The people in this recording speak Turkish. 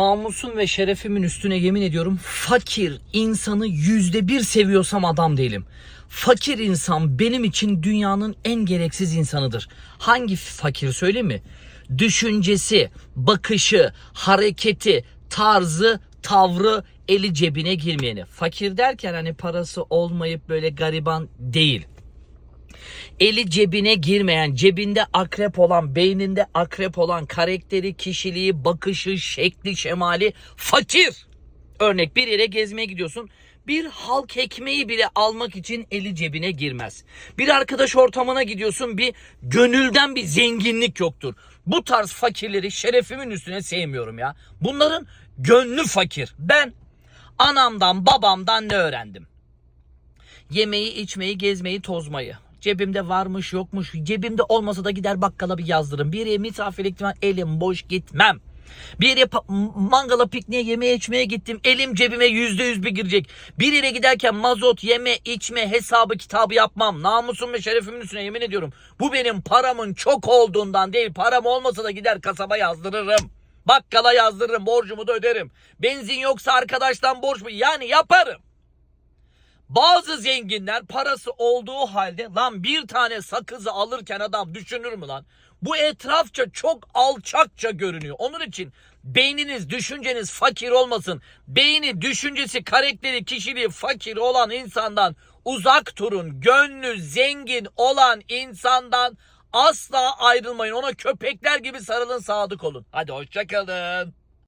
Namusum ve şerefimin üstüne yemin ediyorum fakir insanı yüzde bir seviyorsam adam değilim. Fakir insan benim için dünyanın en gereksiz insanıdır. Hangi fakir söyleyeyim mi? Düşüncesi, bakışı, hareketi, tarzı, tavrı, eli cebine girmeyeni. Fakir derken hani parası olmayıp böyle gariban değil eli cebine girmeyen, cebinde akrep olan, beyninde akrep olan, karakteri, kişiliği, bakışı, şekli, şemali fakir. Örnek bir yere gezmeye gidiyorsun. Bir halk ekmeği bile almak için eli cebine girmez. Bir arkadaş ortamına gidiyorsun bir gönülden bir zenginlik yoktur. Bu tarz fakirleri şerefimin üstüne sevmiyorum ya. Bunların gönlü fakir. Ben anamdan babamdan ne öğrendim? Yemeği, içmeyi, gezmeyi, tozmayı. Cebimde varmış yokmuş. Cebimde olmasa da gider bakkala bir yazdırırım. Bir yere misafirlik elim boş gitmem. Bir yere mangala pikniğe yemeğe içmeye gittim. Elim cebime yüzde yüz bir girecek. Bir yere giderken mazot yeme içme hesabı kitabı yapmam. Namusum ve şerefimin üstüne yemin ediyorum. Bu benim paramın çok olduğundan değil. Param olmasa da gider kasaba yazdırırım. Bakkala yazdırırım. Borcumu da öderim. Benzin yoksa arkadaştan borç mu? Yani yaparım. Bazı zenginler parası olduğu halde lan bir tane sakızı alırken adam düşünür mü lan? Bu etrafça çok alçakça görünüyor. Onun için beyniniz, düşünceniz fakir olmasın. Beyni, düşüncesi, karakteri, kişiliği fakir olan insandan uzak durun. Gönlü zengin olan insandan asla ayrılmayın. Ona köpekler gibi sarılın, sadık olun. Hadi hoşçakalın.